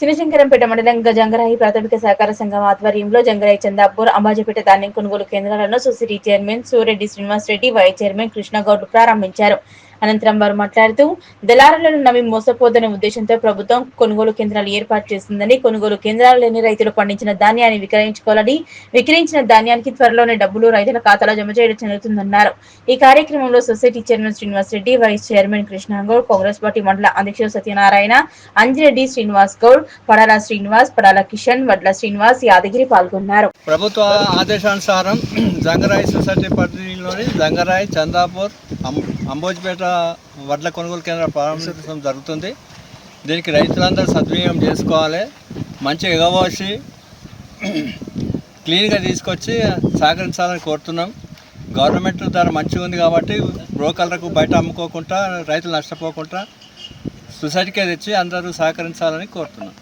చినశంకరంపేట మండలం జంగరాయి ప్రాథమిక సహకార సంఘం ఆధ్వర్యంలో జంగరాయి చందాపూర్ అంబాజీపేట ధాన్యం కొనుగోలు కేంద్రాలను society chairman Sureddy Srinivas Reddy vice chairman Krishnagoud ప్రారంభించారు. అనంతరం వారు మాట్లాడుతూ దళారులను నమ్మి మోసపోదనే ఉద్దేశంతో ప్రభుత్వం కొనుగోలు కేంద్రాలు ఏర్పాటు చేస్తుందని కొనుగోలు కేంద్రాలు లేని రైతులు పండించిన ధాన్యాన్ని విక్రయించుకోవాలని విక్రయించిన ధాన్యానికి త్వరలోనే డబ్బులు రైతుల ఖాతాలో జమ చేయడం జరుగుతుందన్నారు. ఈ కార్యక్రమంలో society chairman Srinivas Reddy vice chairman Krishnagoud Congress party మండల అధ్యక్షుడు సత్యనారాయణ అంజిరెడ్డి శ్రీనివాస్ గౌడ్ పడాల శ్రీనివాస్ పడాల కిషన్ వడ్ల శ్రీనివాస్ యాదగిరి పాల్గొన్నారు. ప్రభుత్వ ఆదేశానుసారం జంగరాయి సొసైటీ పరిధిలోని జంగరాయి చందాపూర్ అంబోజిపేట వడ్ల కొనుగోలు కేంద్రం ప్రారంభించడం జరుగుతుంది. దీనికి రైతులందరూ సద్వినియోగం చేసుకోవాలి. మంచిగా ఎగవోసి క్లీన్గా తీసుకొచ్చి సహకరించాలని కోరుతున్నాం. గవర్నమెంట్ ధర మంచిగా ఉంది కాబట్టి బ్రోకర్లకు బయట అమ్ముకోకుండా రైతులు నష్టపోకుండా సొసైటీకే తెచ్చి అందరూ సహకరించాలని కోరుతున్నాం.